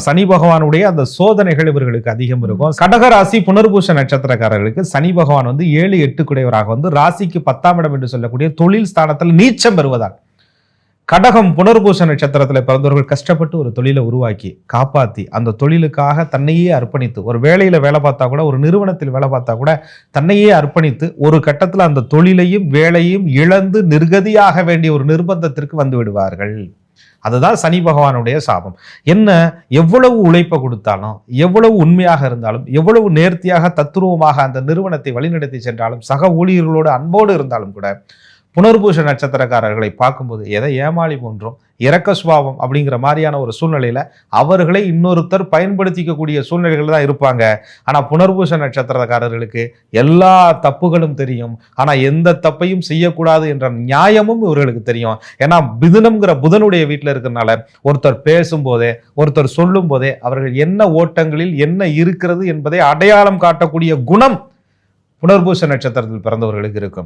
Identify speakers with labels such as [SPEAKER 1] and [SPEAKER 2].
[SPEAKER 1] சனி பகவானுடைய அந்த சோதனைகள் இவர்களுக்கு அதிகம் இருக்கும். கடகராசி புனர்பூஷ நட்சத்திரக்காரர்களுக்கு சனி பகவான் வந்து ஏழு எட்டு குடையவராக வந்து ராசிக்கு பத்தாம் இடம் என்று சொல்லக்கூடிய தொழில் ஸ்தானத்தில் நீச்சம் பெறுவதால் கடகம் புனர்பூச நட்சத்திரத்தில் பிறந்தவர்கள் கஷ்டப்பட்டு ஒரு தொழிலை உருவாக்கி காப்பாற்றி அந்த தொழிலுக்காக தன்னையே அர்ப்பணித்து ஒரு வேலையில் வேலை பார்த்தா கூட ஒரு நிறுவனத்தில் வேலை பார்த்தா கூட தன்னையே அர்ப்பணித்து ஒரு கட்டத்தில் அந்த தொழிலையும் வேலையும் இழந்து நிர்கதியாக வேண்டிய ஒரு நிர்பந்தத்திற்கு வந்து விடுவார்கள். அதுதான் சனி பகவானுடைய சாபம். என்ன? எவ்வளவு உழைப்பை கொடுத்தாலும் எவ்வளவு உண்மையாக இருந்தாலும் எவ்வளவு நேர்த்தியாக தத்துருவமாக அந்த நிறுவனத்தை வழிநடத்தி சென்றாலும் சக ஊழியர்களோடு அன்போடு இருந்தாலும் கூட புனர்பூஷ நட்சத்திரக்காரர்களை பார்க்கும்போது எதை ஏமாளி போன்றோம்? இறக்க சுபாவம் அப்படிங்கிற மாதிரியான ஒரு சூழ்நிலையில் அவர்களை இன்னொருத்தர் பயன்படுத்திக்கக்கூடிய சூழ்நிலைகள் தான் இருப்பாங்க. ஆனால் புனர்பூச நட்சத்திரக்காரர்களுக்கு எல்லா தப்புகளும் தெரியும். ஆனால் எந்த தப்பையும் செய்யக்கூடாது என்ற நியாயமும் இவர்களுக்கு தெரியும். ஏன்னா பிதுனம்ங்கிற புதனுடைய வீட்டில் இருக்கிறனால ஒருத்தர் பேசும்போதே ஒருத்தர் சொல்லும் போதே அவர்கள் என்ன ஓட்டங்களில் என்ன இருக்கிறது என்பதை அடையாளம் காட்டக்கூடிய குணம் புனர்பூச நட்சத்திரத்தில் பிறந்தவர்களுக்கு இருக்கும்.